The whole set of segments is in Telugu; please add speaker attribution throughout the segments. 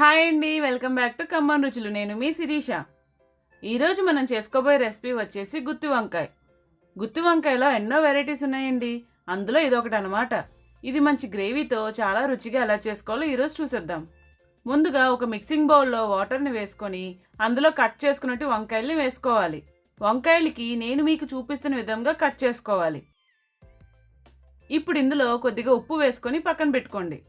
Speaker 1: హాయ్ అండి వెల్కమ్ బ్యాక్ టు కమ్మన్ రుచులు. నేను మీ శిరీష. ఈరోజు మనం చేసుకోబోయే రెసిపీ వచ్చేసి గుత్తి వంకాయ. గుత్తి వంకాయలో ఎన్నో వెరైటీస్ ఉన్నాయండి. అందులో ఇదొకటి అనమాట ఇది మంచి గ్రేవీతో చాలా రుచిగా ఎలా చేసుకోవాలో ఈరోజు చూసేద్దాం. ముందుగా ఒక మిక్సింగ్ బౌల్లో వాటర్ని వేసుకొని అందులో కట్ చేసుకున్నట్టు వంకాయల్ని వేసుకోవాలి. వంకాయలకి నేను మీకు చూపిస్తున్న విధంగా కట్ చేసుకోవాలి. ఇప్పుడు ఇందులో కొద్దిగా ఉప్పు వేసుకొని పక్కన పెట్టుకోండి.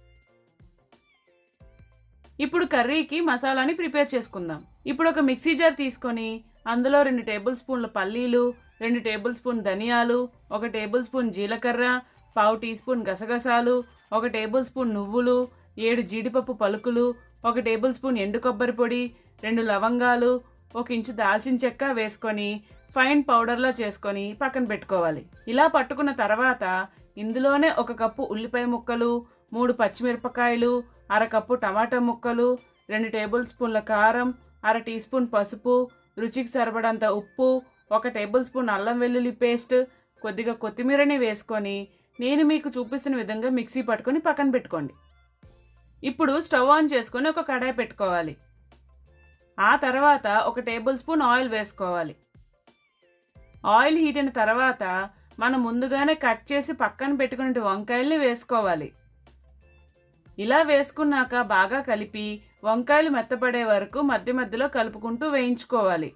Speaker 1: ఇప్పుడు కర్రీకి మసాలాని ప్రిపేర్ చేసుకుందాం. ఇప్పుడు ఒక మిక్సీ జార్ తీసుకొని అందులో రెండు టేబుల్ స్పూన్ల పల్లీలు రెండు టేబుల్ స్పూన్ ధనియాలు ఒక టేబుల్ స్పూన్ జీలకర్ర పావు టీ స్పూన్ గసగసాలు ఒక టేబుల్ స్పూన్ నువ్వులు ఏడు జీడిపప్పు పలుకులు ఒక టేబుల్ స్పూన్ ఎండు కొబ్బరి పొడి రెండు లవంగాలు ఒక ఇంచు దాల్చిన చెక్క వేసుకొని ఫైన్ పౌడర్లా చేసుకొని పక్కన పెట్టుకోవాలి. ఇలా పట్టుకున్న తర్వాత ఇందులోనే ఒక కప్పు ఉల్లిపాయ ముక్కలు మూడు పచ్చిమిరపకాయలు అరకప్పు టమాటా ముక్కలు రెండు టేబుల్ స్పూన్ల కారం అర టీ స్పూన్ పసుపు రుచికి సరిపడంత ఉప్పు ఒక టేబుల్ స్పూన్ అల్లం వెల్లుల్లి పేస్ట్ కొద్దిగా కొత్తిమీరని వేసుకొని నేను మీకు చూపిస్తున్న విధంగా మిక్సీ పట్టుకొని పక్కన పెట్టుకోండి. ఇప్పుడు స్టవ్ ఆన్ చేసుకొని ఒక కడాయి పెట్టుకోవాలి. ఆ తర్వాత ఒక టేబుల్ స్పూన్ ఆయిల్ వేసుకోవాలి. ఆయిల్ హీట్ అయిన తర్వాత మనం ముందుగానే కట్ చేసి పక్కన పెట్టుకునే వంకాయల్ని వేసుకోవాలి. ఇలా వేసుకున్నాక బాగా కలిపి వంకాయలు మెత్తపడే వరకు మధ్య మధ్యలో కలుపుకుంటూ వేయించుకోవాలి.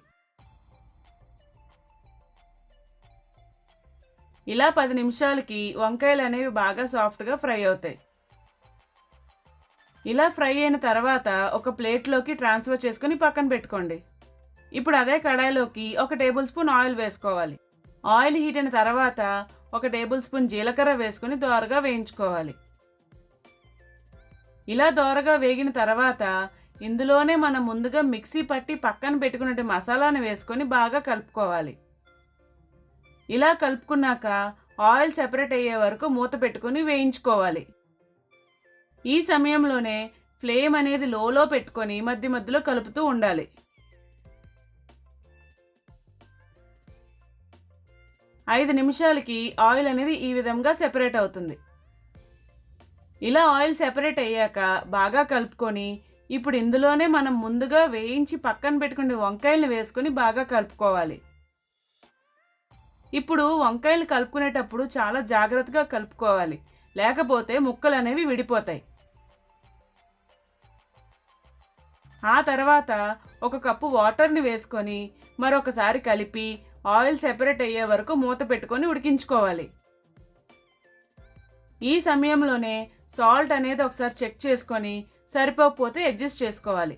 Speaker 1: ఇలా పది నిమిషాలకి వంకాయలు అనేవి బాగా సాఫ్ట్గా ఫ్రై అవుతాయి. ఇలా ఫ్రై అయిన తర్వాత ఒక ప్లేట్లోకి ట్రాన్స్ఫర్ చేసుకుని పక్కన పెట్టుకోండి. ఇప్పుడు అదే కడాయిలోకి ఒక టేబుల్ స్పూన్ ఆయిల్ వేసుకోవాలి. ఆయిల్ హీట్ అయిన తర్వాత ఒక టేబుల్ స్పూన్ జీలకర్ర వేసుకొని దోరగా వేయించుకోవాలి. ఇలా దోరగా వేగిన తర్వాత ఇందులోనే మనం ముందుగా మిక్సీ పట్టి పక్కన పెట్టుకున్న మసాలాను వేసుకొని బాగా కలుపుకోవాలి. ఇలా కలుపుకున్నాక ఆయిల్ సెపరేట్ అయ్యే వరకు మూత పెట్టుకొని వేయించుకోవాలి. ఈ సమయంలోనే ఫ్లేమ్ అనేది లోలో పెట్టుకొని మధ్య మధ్యలో కలుపుతూ ఉండాలి. ఐదు నిమిషాలకి ఆయిల్ అనేది ఈ విధంగా సెపరేట్ అవుతుంది. ఇలా ఆయిల్ సెపరేట్ అయ్యాక బాగా కలుపుకొని ఇప్పుడు ఇందులోనే మనం ముందుగా వేయించి పక్కన పెట్టుకునే వంకాయలను వేసుకొని బాగా కలుపుకోవాలి. ఇప్పుడు వంకాయలు కలుపుకునేటప్పుడు చాలా జాగ్రత్తగా కలుపుకోవాలి. లేకపోతే ముక్కలు అనేవి విడిపోతాయి. ఆ తర్వాత ఒక కప్పు వాటర్ని వేసుకొని మరొకసారి కలిపి ఆయిల్ సెపరేట్ అయ్యే వరకు మూత పెట్టుకొని ఉడికించుకోవాలి. ఈ సమయంలోనే సాల్ట్ అనేది ఒకసారి చెక్ చేసుకొని సరిపోకపోతే అడ్జస్ట్ చేసుకోవాలి.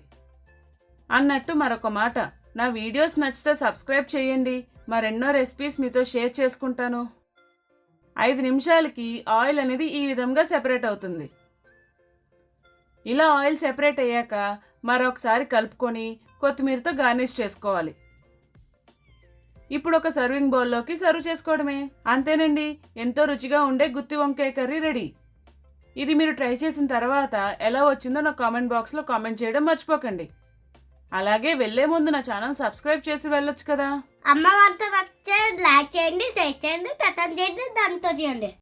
Speaker 1: అన్నట్టు మరొక మాట. నా వీడియోస్ నచ్చితే సబ్స్క్రైబ్ చేయండి. మరెన్నో రెసిపీస్ మీతో షేర్ చేసుకుంటాను. ఐదు నిమిషాలకి ఆయిల్ అనేది ఈ విధంగా సెపరేట్ అవుతుంది. ఇలా ఆయిల్ సెపరేట్ అయ్యాక మరొకసారి కలుపుకొని కొత్తిమీరతో గార్నిష్ చేసుకోవాలి. ఇప్పుడు ఒక సర్వింగ్ బౌల్లోకి సర్వ్ చేసుకోవడమే. అంతేనండి. ఎంతో రుచిగా ఉండే గుత్తి వంకాయ కర్రీ రెడీ. ఇది మీరు ట్రై చేసిన తర్వాత ఎలా వచ్చిందో నా కామెంట్ బాక్స్లో కామెంట్ చేయడం మర్చిపోకండి. అలాగే వెళ్ళే ముందు నా ఛానల్ సబ్స్క్రైబ్ చేసి వెళ్ళొచ్చు కదా.
Speaker 2: అమ్మ వంట నచ్చే లైక్ చేయండి షేర్ చేయండి కథం చేయండి దాంతో చేయండి